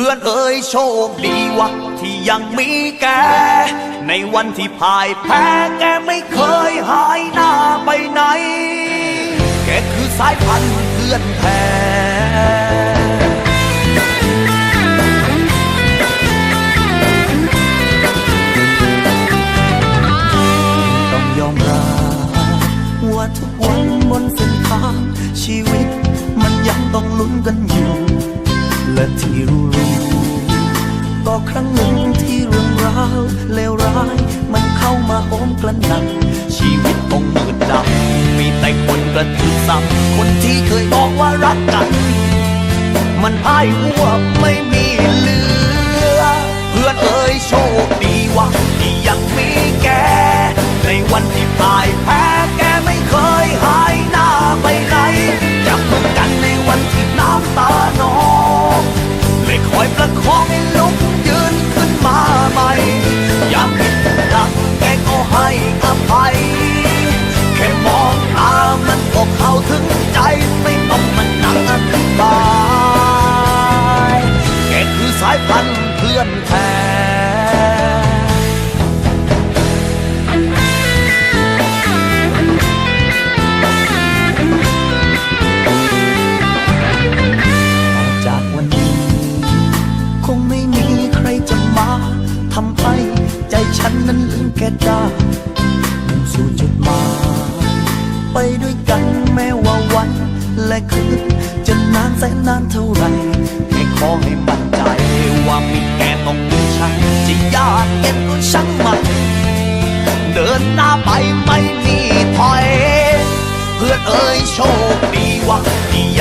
พื่อนเอ่ยโชคดีวะที่ยังมีแก ในวันที่พ่ายแพ้แกไม่เคยหายหน้าไปไหน แกคือสายพันธุ์เพื่อนแท้ต้องยอมรับว่าทุกวันบนเส้นทางชีวิตมันยังต้องลุ้นกันอยู่ และที่รู้ ครั้งหนึ่งที่เรื่องราวเลวร้าย มันเข้ามาโหมกระหน่ำชีวิตคงมืดดำมีแต่คนกระทืบซ้ำคนที่เคยบอกว่ารักกัน มันพ่ายหัวไม่มีเหลือ เพื่อนเอ่ยโชคดีว่าที่ยังมีแกในวันที่พ่ายแพ้ายพันธุ์เพื่อนแท้จากวันนี้ คงไม่มีใครจะมาทำให้ใจฉันนั้นลืมแกได้มุ่งสู่จุดหมายไปด้วยกันแม้ว่าวันและคืนจะนานแสนนานเท่าไหร ยากเย็นก็ช่างมันเดินหน้าไปไม่มีถอย เพื่อเอ๋ยโชคดีว่าที่ย